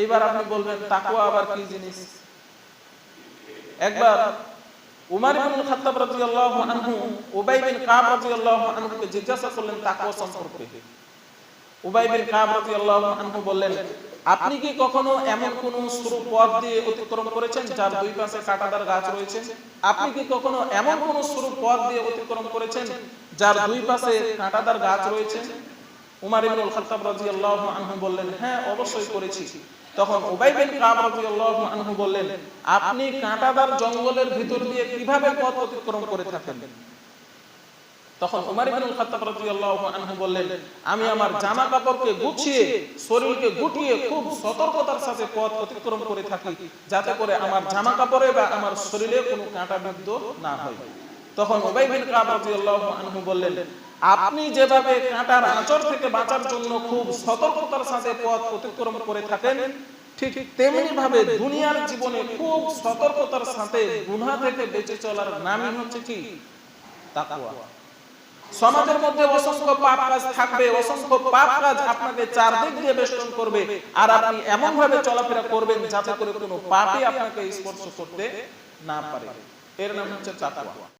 এইবার আপনি বলবেন, তাকওয়া আবার কি জিনিস? একবার উমার ইবনুল খাত্তাব রাদিয়াল্লাহু আনহু, উবাই বিন কাব রাদিয়াল্লাহু আনহুকে জিজ্ঞাসা করলেন, তাকওয়া সম্পর্কে। উবাই বিন কাব রাদিয়াল্লাহু আনহু বললেন, আপনি কি কখনো এমন কোন সরু পথ দিয়ে অতিক্রম করেছেন যার দুই পাশে কাঁটাদার গাছ রয়েছে? আপনি কি কখনো এমন কোন সরু পথ দিয়ে অতিক্রম করেছেন যার দুই পাশে কাঁটাদার গাছ রয়েছে? উমার ইবনুল খাত্তাব রাদিয়াল্লাহু আনহু বললেন হ্যাঁ অবশ্যই করেছি। তখন উবাই বিন কাব রাদিয়াল্লাহু আনহু বললেন, আপনি কাঁটাদার জঙ্গলের ভিতর দিয়ে কীভাবে পথ অতিক্রম করে থাকেন? তখন উমার ইবনুল খাত্তাব রাদিয়াল্লাহু আনহু বললেন, আমি আমার জামা কাপড়কে গুছিয়ে, শরীরকে গুটিয়ে খুব সতর্কতার সাথে পথ অতিক্রম করে থাকি, যাতে করে আমার জামা কাপড়ে বা আমার শরীরে কোনো কাঁটা বিদ্ধ না হয়। তখন উবাই বিন কাব রাদিয়াল্লাহু আনহু বললেন আপনি যেভাবে কাঁটার আঁচড় থেকে বাঁচার জন্য খুব সতর্কতার সাথে পথ অতিক্রম করে থাকেন, ঠিক তেমনি ভাবে দুনিয়ার জীবনে খুব সতর্কতার সাথে গুনাহ থেকে বেঁচে চলার নামই হচ্ছে কি? তাকওয়া। সমাজের মধ্যে অসংখ্য পাপ কাজ থাকবে, অসংখ্য পাপ কাজ আপনাকে চারদিক দিয়ে বেষ্টন করবে, আর আপনি এমন ভাবে চলাফেরা করবেন যাতে করে কোনো পাপই আপনাকে স্পর্শ করতে না পারে। এর নাম হচ্ছে তাকওয়া।